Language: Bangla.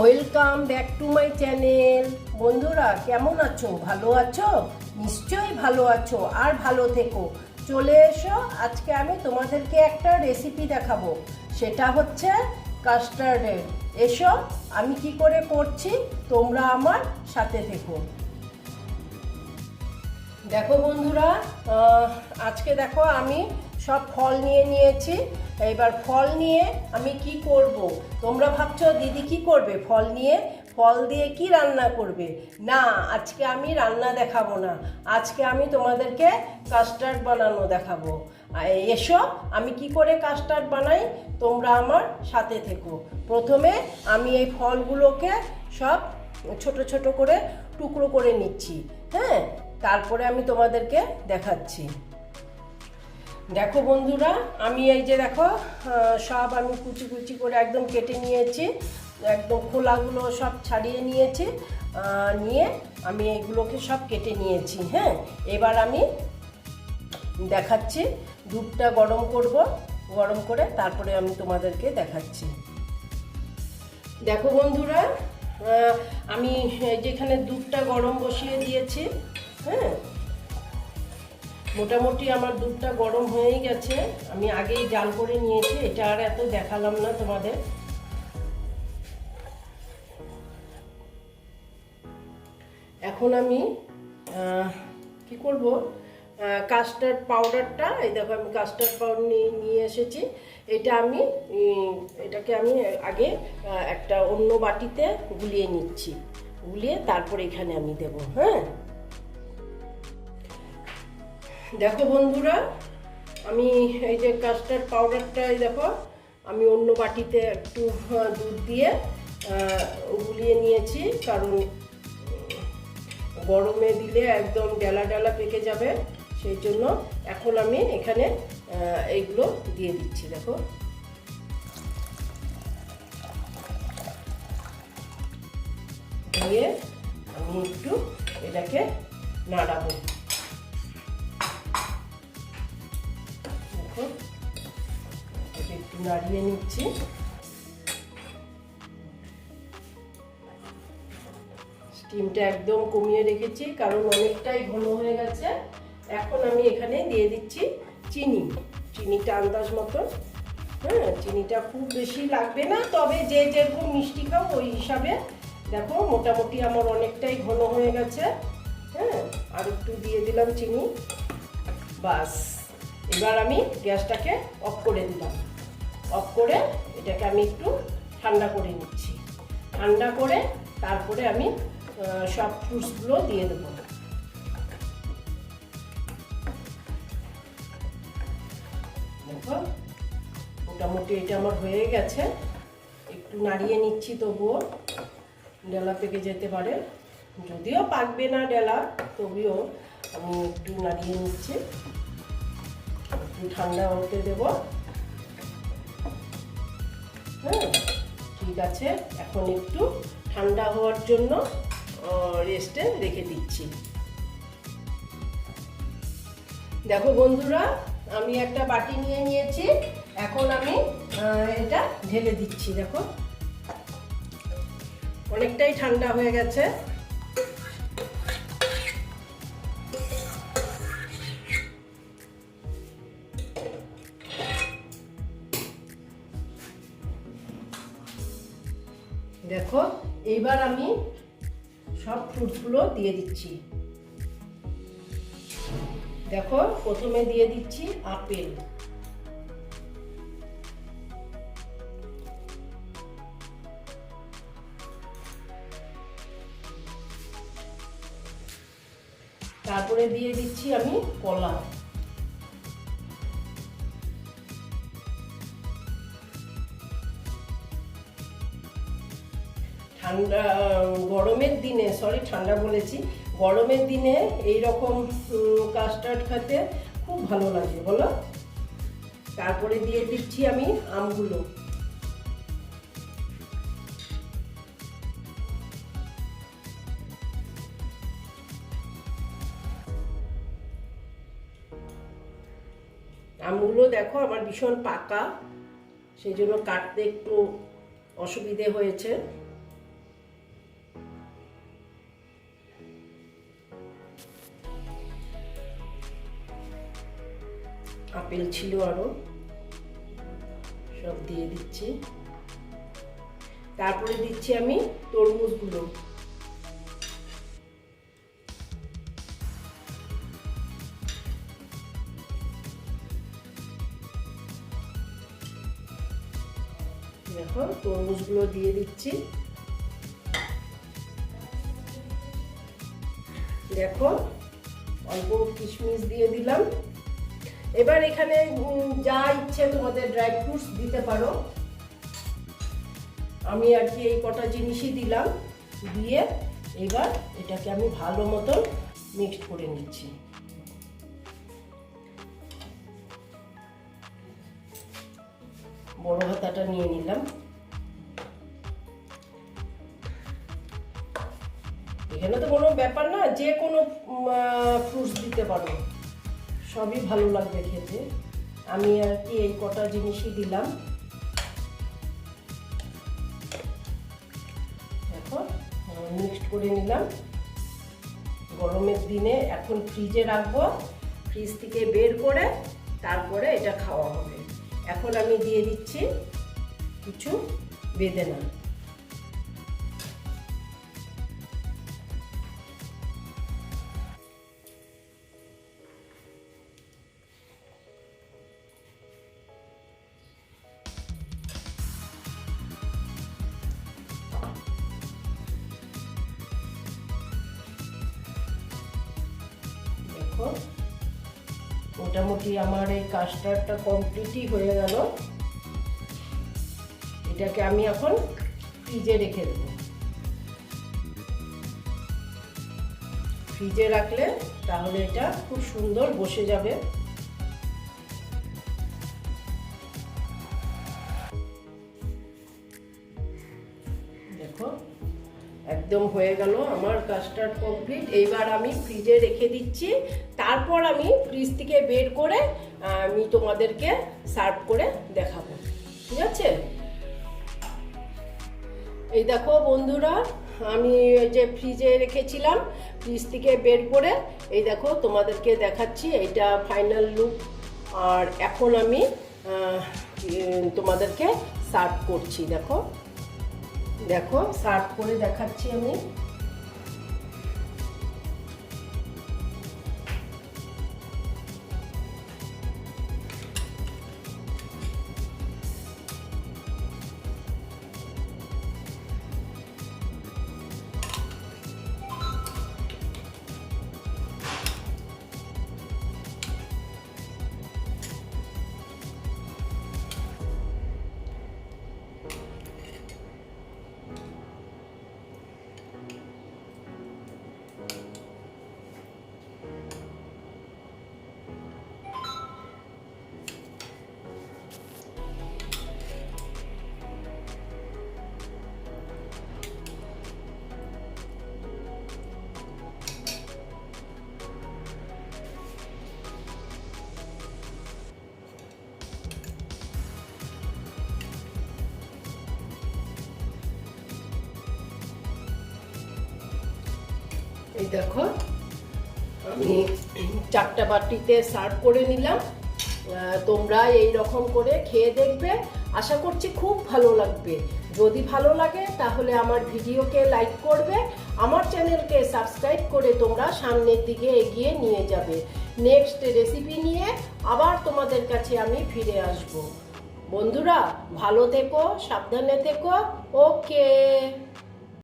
Welcome back to my channel বন্ধুরা, কেমন আছো? ভালো আছো? নিশ্চয়ই ভালো আছো আর ভালো থেকো। চলে এসো, আজকে আমি তোমাদেরকে একটা রেসিপি দেখাবো। সেটা হচ্ছে কাস্টার্ডের এসো, আমি কি করে করছি? তোমরা আমার সাথে থেকো। দেখো বন্ধুরা আজকে দেখো আমি সব ফল নিয়ে নিয়েছি। এবার ফল নিয়ে আমি কি করব? তোমরা ভাবছ দিদি কি করবে? ফল নিয়ে? ফল দিয়ে কি রান্না করবে? না, আজকে আমি রান্না দেখাবো না। আজকে আমি তোমাদেরকে কাস্টার্ড বানানো দেখাবো। এসো, আমি কি করে কাস্টার্ড বানাই? তোমরা আমার সাথে থেকো। প্রথমে আমি এই ফলগুলোকে সব ছোট ছোট করে টুকরো করে নিচ্ছি হ্যাঁ? তারপরে আমি তোমাদেরকে দেখাচ্ছি। দেখো বন্ধুরা, আমি এই যে দেখো সব আমি কুচি কুচি করে একদম কেটে নিয়েছি, একদম খোলাগুলো সব ছাড়িয়ে নিয়েছি নিয়ে আমি এগুলোকে সব কেটে নিয়েছি হ্যাঁ? এবার আমি দেখাচ্ছি, দুধটা গরম করব, গরম করে তারপরে আমি তোমাদেরকে দেখাচ্ছি। দেখো বন্ধুরা আমি যেখানে দুধটা গরম বসিয়ে দিয়েছি হ্যাঁ? মোটামুটি আমার দুধটা গরম হয়েই গেছে। আমি আগেই জাল করে নিয়েছি, এটা আর এত দেখালাম না তোমাদের। এখন আমি কি করব? কাস্টার্ড পাউডারটা এই দেখো আমি কাস্টার্ড পাউডার নিয়ে এসেছি। এটা আমি এটাকে আমি আগে একটা অন্য বাটিতে গুলিয়ে নিচ্ছি। গুলিয়ে তারপর এখানে আমি দেব হ্যাঁ? দেখো বন্ধুরা, আমি এই যে কাস্টার্ড পাউডারটা এই দেখো, আমি অন্য বাটিতে একটু দুধ দিয়ে গুলিয়ে নিয়েছি, কারণ গরমে দিলে একদম ডেলা ডেলা পেকে যাবে, সেই জন্য এখন আমি এখানে এইগুলো দিয়ে দিচ্ছি, দেখো। দিয়ে আমি একটু এটাকে নাড়াবো। দেখো একটু নাড়িয়ে নিচ্ছি। স্টিমটা একদম কমিয়ে রেখেছি, কারণ অনেকটাই ঘন হয়ে গেছে। এখন আমি এখানে দিয়ে দিচ্ছি চিনি। চিনিটা আন্দাজ মতন। হ্যাঁ চিনিটা খুব বেশি লাগবে না, তবে যে যেরকম মিষ্টি খাও, ওই হিসাবে দেখো মোটামুটি আমার অনেকটাই ঘন হয়ে গেছে। হ্যাঁ আর একটু দিয়ে দিলাম চিনি। বাস। এবার আমি গ্যাসটাকে অফ করে দিলাম। অফ করে এটাকে আমি একটু ঠান্ডা করে নিচ্ছি। ঠান্ডা করে তারপরে আমি সব ফ্রুটসগুলো দিয়ে দেবো। দেখো, মোটামুটি এটা আমার হয়ে গেছে। একটু নাড়িয়ে নিচ্ছি তবুও। ডেলা পেকে যেতে পারে। যদিও পাকবে না ডেলা, তবুও আমি একটু নাড়িয়ে নিচ্ছি। ঠান্ডা হতে দেব। হ্যাঁ ঠিক আছে। এখন একটু ঠান্ডা হওয়ার জন্য রেস্টে রেখে দিচ্ছি। দেখো বন্ধুরা, আমি একটা বাটি নিয়ে নিয়েছি। এখন আমি এটা ঢেলে দিচ্ছি, দেখো। অনেকটাই ঠান্ডা হয়ে গেছে। এইবার আমি সব ফ্রুটসগুলো দিয়ে দিচ্ছি। দেখো, প্রথমে দিয়ে দিচ্ছি আপেল। তারপরে দিয়ে দিচ্ছি আমি কলা। ঠান্ডা গরমের দিনে সরি ঠান্ডা বলেছি, গরমের দিনে এই রকম কাস্টার্ড খেতে খুব ভালো লাগে, বলো? তারপরে দিয়ে দিচ্ছি আমি আমগুলো। আমগুলো দেখো, আমার ভীষণ পাকা, সেই জন্য কাটতে একটু অসুবিধে হয়েছে। আপেল ছিল আরও সব দিয়ে দিচ্ছি। তারপরে দিচ্ছি আমি তরমুজগুলো। দেখো, তরমুজগুলো দিয়ে দিচ্ছি। দেখো, অল্প কিশমিশ দিয়ে দিলাম। এবার এখানে যা ইচ্ছে তোমাদের ড্রাই ফ্রুটস দিতে পারো। আমি আর কি এই কটা জিনিসই দিলাম, দিয়ে এবার এটাকে আমি ভালো মতন মিক্সড করে নিচ্ছি। বড় হাতাটা নিয়ে নিলাম। এখানে তো কোনো ব্যাপার না, যে কোনো ফ্রুটস দিতে পারো। সবই ভালো লাগবে খেতে। আমি আর কি এই কটা জিনিসই দিলাম। দেখো মিক্সড করে নিলাম। গরমের দিনে এখন ফ্রিজে রাখব ফ্রিজ থেকে বের করে তারপরে এটা খাওয়া হবে। এখন আমি দিয়ে দিচ্ছি কিছু বেদেনা। মোটামুটি আমার এই কাস্টার্ডটা কমপ্লিটই হয়ে গেল। এটাকে আমি এখন ফ্রিজে রেখে দেবো। ফ্রিজে রাখলে তাহলে এটা খুব সুন্দর বসে যাবে। দেখো, একদম হয়ে গেল আমার কাস্টার্ড কমপ্লিট এইবার আমি ফ্রিজে রেখে দিচ্ছি। তারপর আমি ফ্রিজ থেকে বের করে, আমি তোমাদেরকে সার্ভ করে দেখাবো। ঠিক আছে? এই দেখো বন্ধুরা, আমি যে ফ্রিজে রেখেছিলাম ফ্রিজ থেকে বের করে, এই দেখো তোমাদেরকে দেখাচ্ছি, এইটা ফাইনাল লুক আর এখন আমি তোমাদেরকে সার্ভ করছি, দেখো। দেখো সার্ভ করে দেখাচ্ছি আমি। এই দেখো, আমি চারটা বাটিতে সার্ভ করে নিলাম। তোমরা এই রকম করে খেয়ে দেখবে। আশা করছি খুব ভালো লাগবে। যদি ভালো লাগে, তাহলে আমার ভিডিওকে লাইক করবে। আমার চ্যানেলকে সাবস্ক্রাইব করে তোমরা সামনের দিকে এগিয়ে নিয়ে যাবে। নেক্সট রেসিপি নিয়ে আবার তোমাদের কাছে আমি ফিরে আসব। বন্ধুরা, ভালো থেকো, সাবধানে থেকো। ওকে